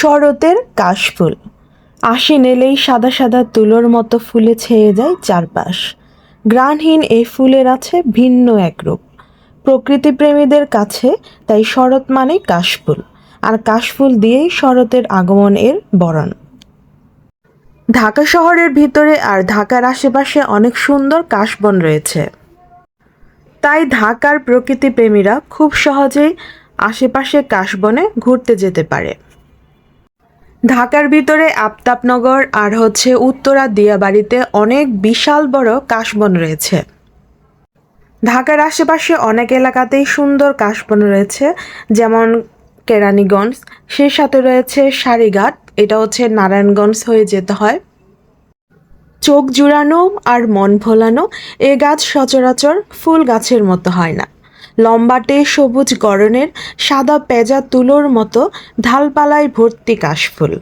শরতের কাশফুল। আশ্বিন এলেই সাদা সাদা তুলোর মতো ফুলে ছেয়ে যায় চারপাশ। গ্রাণহীন এই ফুলের আছে ভিন্ন এক রূপ। প্রকৃতিপ্রেমীদের কাছে তাই শরৎ মানে কাশফুল, আর কাশফুল দিয়েই শরতের আগমন এর বরণ। ঢাকা শহরের ভিতরে আর ঢাকার আশেপাশে অনেক সুন্দর কাশবন রয়েছে। তাই ঢাকার প্রকৃতিপ্রেমীরা খুব সহজেই আশেপাশে কাশবনে ঘুরতে যেতে পারে। ঢাকার ভিতরে আফতাবনগর আর হচ্ছে উত্তরা দিয়াবাড়িতে অনেক বিশাল বড় কাশবন রয়েছে। ঢাকার আশেপাশে অনেক এলাকাতেই সুন্দর কাশবন রয়েছে, যেমন কেরানীগঞ্জ, সেই সাথে রয়েছে সারিঘাট, এটা হচ্ছে নারায়ণগঞ্জ হয়ে যেতে হয়। চোখ জুড়ানো আর মন ভোলানো, এ গাছ সচরাচর ফুল গাছের মতো হয় না। লম্বাটে সবুজ গরনের সাদা পেঁজা তুলোর মতো ঢালপালায় ভর্তি কাশফুল।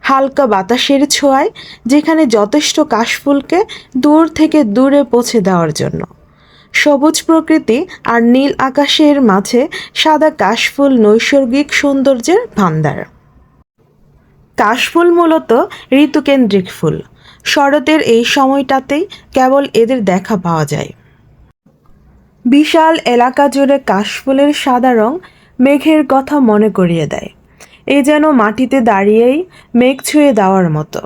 হালকা বাতাসের ছোঁয়ায় যেখানে যথেষ্ট কাশফুলকে দূর থেকে দূরে পৌঁছে দেওয়ার জন্য। সবুজ প্রকৃতি আর নীল আকাশের মাঝে সাদা কাশফুল নৈসর্গিক সৌন্দর্যের ভান্ডার। কাশফুল মূলত ঋতুকেন্দ্রিক ফুল। শরতের এই সময়টাতেই কেবল এদের দেখা পাওয়া যায়। বিশাল এলাকা জুড়ে কাশফুলের সাদা রং মেঘের কথা মনে করিয়ে দেয়। এ যেন মাটিতে দাঁড়িয়েই মেঘ ছুঁয়ে দেওয়ার মতো।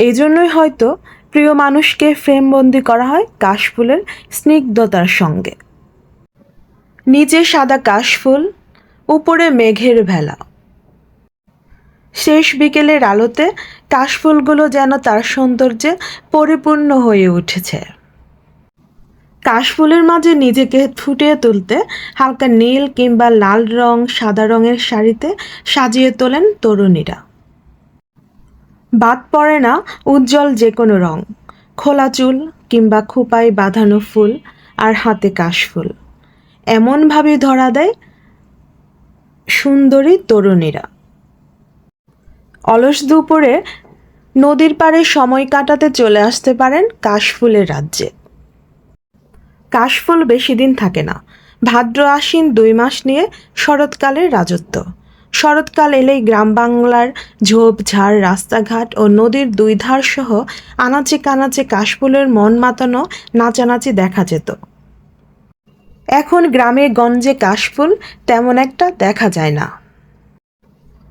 এই জন্যই হয়তো প্রিয় মানুষকে ফ্রেমবন্দি করা হয় কাশফুলের স্নিগ্ধতার সঙ্গে। নিচে সাদা কাশফুল, উপরে মেঘের ভেলা। শেষ বিকেলের আলোতে কাশফুলগুলো যেন তার সৌন্দর্যে পরিপূর্ণ হয়ে উঠেছে। কাশফুলের মাঝে নিজেকে ফুটিয়ে তুলতে হালকা নীল কিংবা লাল রং, সাদা রঙের শাড়িতে সাজিয়ে তোলেন তরুণীরা। বাদ পড়ে না উজ্জ্বল যে কোনো রং, খোলা চুল কিংবা খোপায় বাঁধানো ফুল আর হাতে কাশফুল। এমনভাবে ধরা দেয় সুন্দরী তরুণীরা। অলস দুপুরে নদীর পাড়ে সময় কাটাতে চলে আসতে পারেন কাশফুলের রাজ্যে। কাশফুল বেশি দিন থাকে না। ভাদ্র আশ্বিন দুই মাস নিয়ে শরৎকালের রাজত্ব। শরৎকাল এলেই গ্রাম বাংলার ঝোপ, ঝাড়, রাস্তাঘাট ও নদীর দুই ধার সহ আনাচে কানাচে কাশফুলের মন মাতানো নাচানাচি দেখা যেত। এখন গ্রামে গঞ্জে কাশফুল তেমন একটা দেখা যায় না।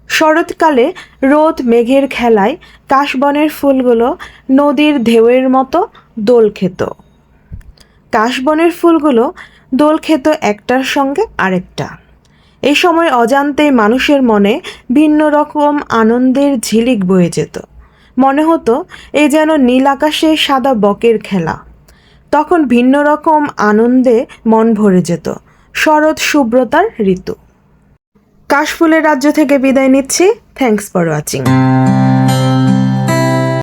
শরৎকালে রোদ, মেঘের খেলায় কাশবনের ফুলগুলো নদীর ঢেউয়ের মতো দোল খেত কাশবনের ফুলগুলো দোল খেত একটার সঙ্গে আরেকটা। এই সময় অজান্তেই মানুষের মনে ভিন্ন রকম আনন্দের ঝিলিক বয়ে যেত। মনে হতো এই যেন নীল আকাশে সাদা বকের খেলা। তখন ভিন্ন রকম আনন্দে মন ভরে যেত, শরৎ শুভ্রতার ঋতু। কাশফুলের রাজ্য থেকে বিদায় নিচ্ছি। Thanks for watching